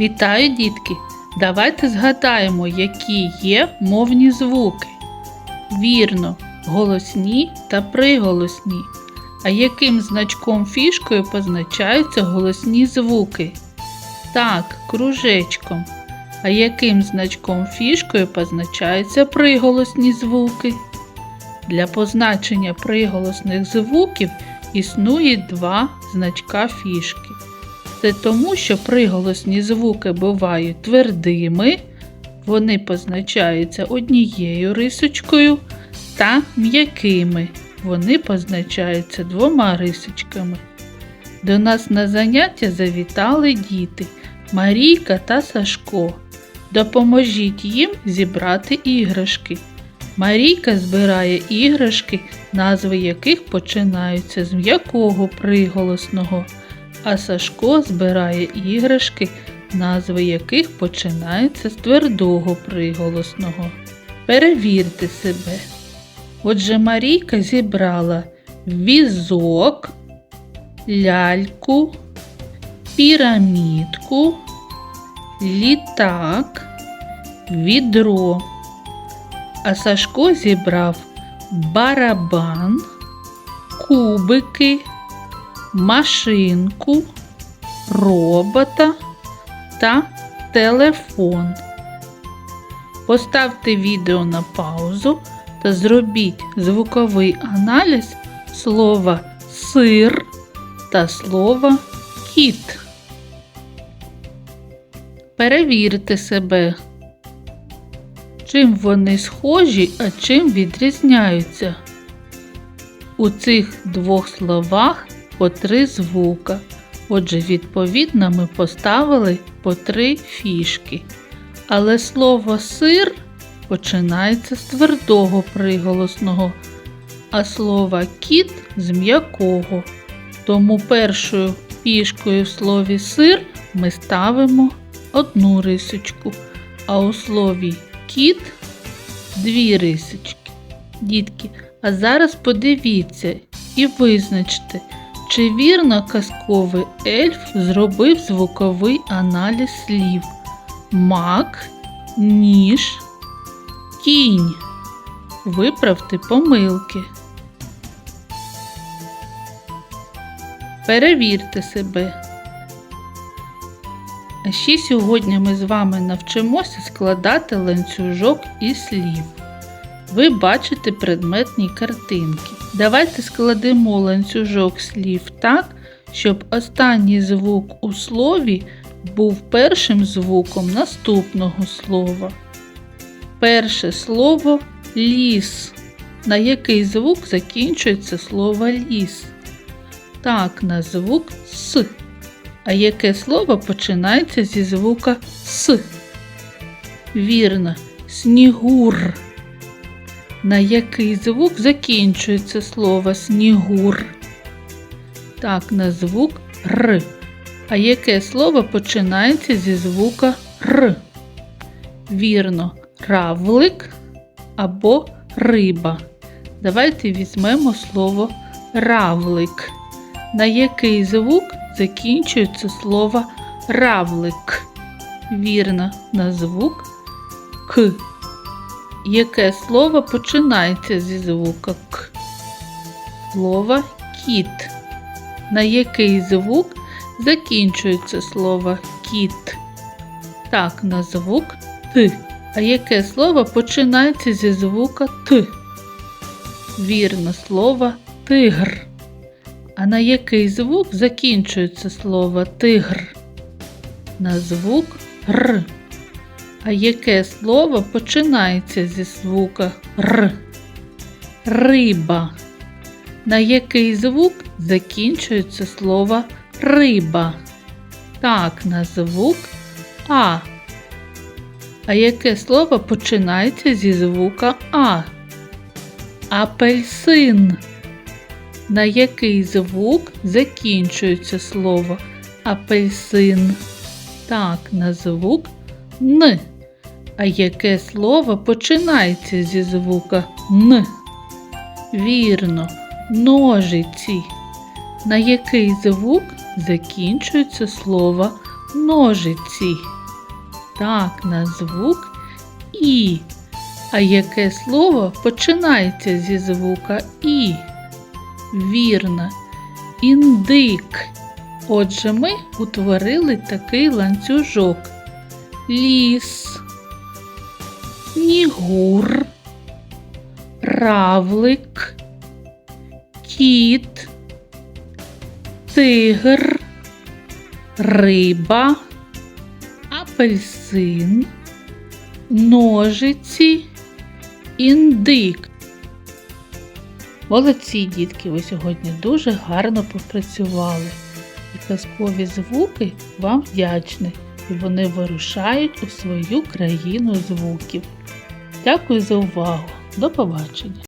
Вітаю, дітки! Давайте згадаємо, які є мовні звуки. Вірно, голосні та приголосні. А яким значком фішкою позначаються голосні звуки? Так, кружечком. А яким значком фішкою позначаються приголосні звуки? Для позначення приголосних звуків існує два значка фішки. Це тому, що приголосні звуки бувають твердими, вони позначаються однією рисочкою та м'якими. Вони позначаються двома рисочками. До нас на заняття завітали діти Марійка та Сашко. Допоможіть їм зібрати іграшки. Марійка збирає іграшки, назви яких починаються з м'якого приголосного, а Сашко збирає іграшки, назви яких починаються з твердого приголосного. Перевірте себе. Отже, Марійка зібрала візок, ляльку, пірамідку, літак, відро. А Сашко зібрав барабан, кубики, машинку, робота та телефон. Поставте відео на паузу та зробіть звуковий аналіз слова сир та слова кіт. Перевірте себе. Чим вони схожі, а чим відрізняються? У цих двох словах по три звука. Отже, відповідно, ми поставили по три фішки. Але слово сир починається з твердого приголосного, а слово кіт з м'якого. Тому першою фішкою в слові сир ми ставимо одну рисочку, а у слові кіт дві рисочки. Дітки, а зараз подивіться і визначте, чи вірно казковий ельф зробив звуковий аналіз слів мак, ніж, кінь. Виправте помилки. Перевірте себе. А ще сьогодні ми з вами навчимося складати ланцюжок із слів. Ви бачите предметні картинки. Давайте складемо ланцюжок слів так, щоб останній звук у слові був першим звуком наступного слова. Перше слово ліс. На який звук закінчується слово ліс? Так, на звук С. А яке слово починається зі звука С? Вірно, снігур. На який звук закінчується слово снігур? Так, на звук Р. А яке слово починається зі звука Р? Вірно, равлик або риба. Давайте візьмемо слово равлик. На який звук закінчується слово равлик? Вірно, на звук К. Яке слово починається зі звука К? Слово кіт. На який звук закінчується слово кіт? Так, на звук Т. А яке слово починається зі звука Т? Вірно, слово тигр. А на який звук закінчується слово тигр? На звук Р. А яке слово починається зі звука Р? Риба. На який звук закінчується слово риба? Так, на звук А. А яке слово починається зі звука А? Апельсин. На який звук закінчується слово апельсин? Так, на звук Н. А яке слово починається зі звука Н? Вірно, ножиці. На який звук закінчується слово Ножиці. Так, на звук І. А яке слово починається зі звука І? Вірно, індик. Отже, ми утворили такий ланцюжок. Ліс, снігур, равлик, кіт, тигр, риба, апельсин, ножиці, індик. Молодці, дітки, ви сьогодні дуже гарно попрацювали. І казкові звуки вам вдячні, вони вирушають у свою країну звуків. Дякую за увагу. До побачення!